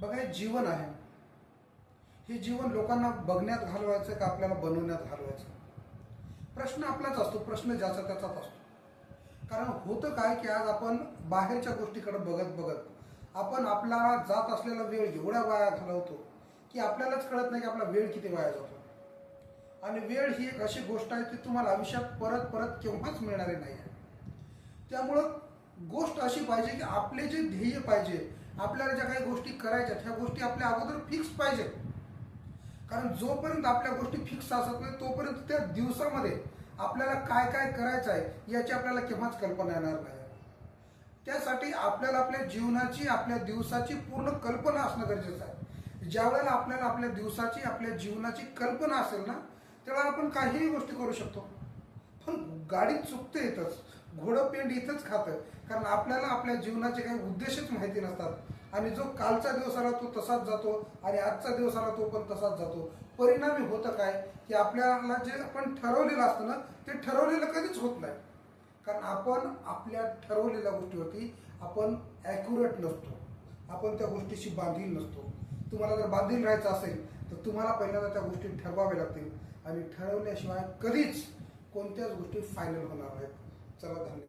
बघा हे जीवन आहे. हे जीवन लोकांना बघण्यात घालवायचं का आपल्याला बनवण्यात घालवायचं? प्रश्न आपलाच असतो. प्रश्न ज्याचा त्याचाच असतो. कारण होतं काय की आज आपण बाहेरच्या गोष्टीकडे बघत बघत आपण आपला जात असलेला वेळ एवढ्या वाया घालवतो की आपल्यालाच कळत नाही की आपला वेळ किती वाया जातो. आणि वेळ ही एक अशी गोष्ट आहे ती तुम्हाला आयुष्यात परत परत केव्हाच मिळणारी नाही आहे त्यामुळं गोष्ट अशी पाहिजे की आपले जे ध्येय पाहिजे आपल्याला ज्या काही गोष्टी करायच्या ह्या गोष्टी आपल्या अगोदर फिक्स पाहिजेत कारण जोपर्यंत आपल्या गोष्टी फिक्स असत नाही तोपर्यंत त्या दिवसामध्ये आपल्याला काय काय करायचं आहे याची आपल्याला केव्हाच कल्पना येणार नाही. त्यासाठी आपल्याला आपल्या जीवनाची आपल्या दिवसाची पूर्ण कल्पना असणं गरजेचं आहे. ज्या वेळेला आपल्याला आपल्या दिवसाची आपल्या जीवनाची कल्पना असेल ना त्यावेळेला आपण काहीही गोष्टी करू शकतो. पण गाडीत चुकते इथंच. घोडं पेंड इथंच खातं कारण आपल्याला आपल्या जीवनाचे काही उद्देशच माहिती नसतात. आणि जो कालचा दिवस आला तो तसाच जातो आणि आजचा दिवस आला तो पण तसाच जातो. परिणामी होतं काय? की आपल्याला जे आपण ठरवलेलं असतं ना ते ठरवलेलं कधीच होत नाही. कारण आपण आपल्या ठरवलेल्या गोष्टीवरती आपण ॲक्युरेट नसतो. आपण त्या गोष्टीशी बांधील नसतो. तुम्हाला जर बांधील राहायचं असेल तर तुम्हाला पहिल्यांदा त्या गोष्टी ठरवाव्या लागतील. आणि ठरवल्याशिवाय कधीच कोणत्याच गोष्टी फायनल होणार आहेत चला धन्यवाद.